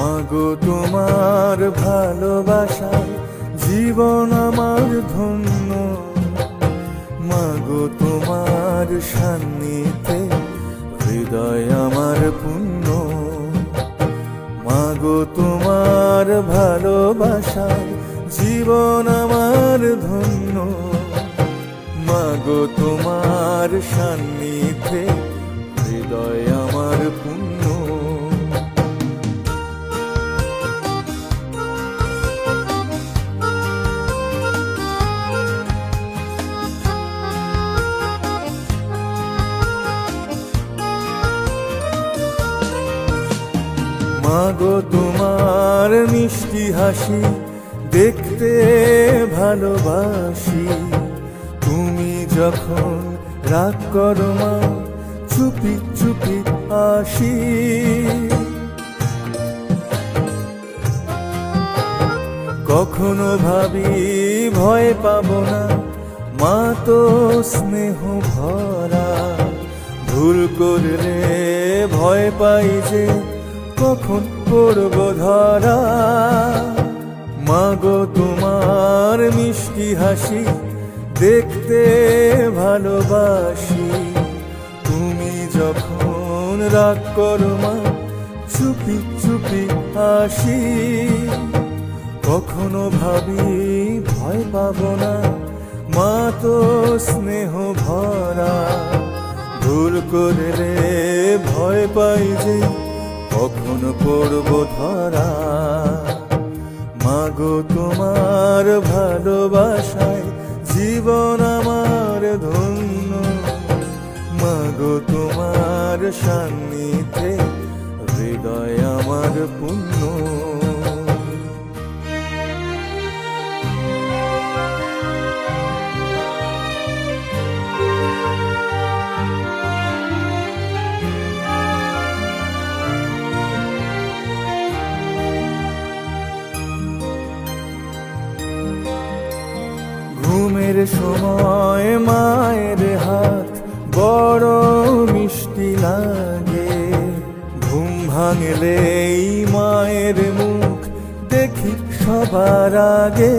মাগো তোমার ভালোবাসা, জীবন আমার ধন্য। মাগো তোমার সান্নিধ্যে হৃদয় আমার পুণ্য। মাগো তোমার ভালোবাসা, জীবন আমার ধন্য। মাগো তোমার সান্নিধ্যে হৃদয় আমার পূর্ণ মাগো তোমার মিষ্টি হাসি, দেখতে ভালোবাসি। তুমি যখন রাগ করো মা, চুপি চুপি আসি। কখনো ভাবি ভয় পাবো না, মা তো স্নেহ ভরা। ভুল করলে ভয় পাই যে কখন পড়ব ধরা? মাগো, তোমার মিষ্টি হাসি দেখতে ভালোবাসি। তুমি যখন রাগ করো মা, চুপি চুপি আসি কখনো ভাবি ভয় পাবো না, মা তো স্নেহ ভরা। ভুল করলে ভয় পাই যে কখন পড়ব ধরা? মাগো তোমার ভালোবাসায় জীবন আমার ধন্য। মাগো তোমার সান্নিধ্যে হৃদয় আমার পুণ্য। ঘুমের সময় মায়ের হাত বড় মিষ্টি লাগে। ঘুম ভাঙলেই মায়ের মুখ দেখি সবার আগে।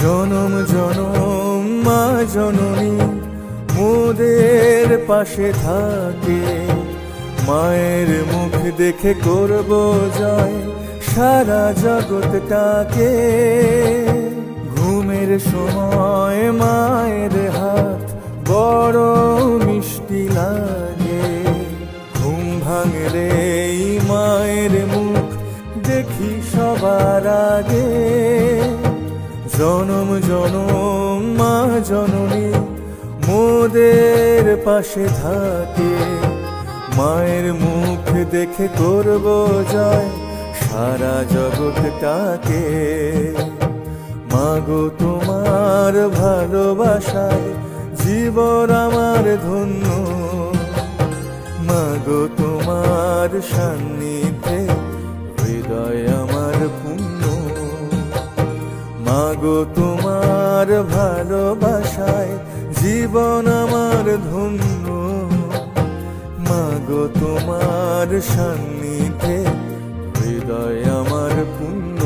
জনম জনম, মা, জননী মোদের পাশে থাকে। মায়ের মুখ দেখে করব জয় সারা জগৎটাকে ঘুমের সময় মায়ের হাত বড় মিষ্টি লাগে। ঘুম ভাঙলেই মায়ের মুখ, দেখি সবার আগে। জনম জনম, মা, জননী, মোদের পাশে থাকে। মায়ের মুখ দেখে করব জয় সারা জগৎটাকে মাগো তোমার ভালোবাসায়, জীবন আমার ধন্য। মাগো তোমার সান্নিধ্যে হৃদয় আমার পূর্ণ। মাগো তোমার ভালোবাসায়, জীবন আমার ধন্য। মাগো তোমার সান্নিধ্যে হৃদয় আমার পূর্ণ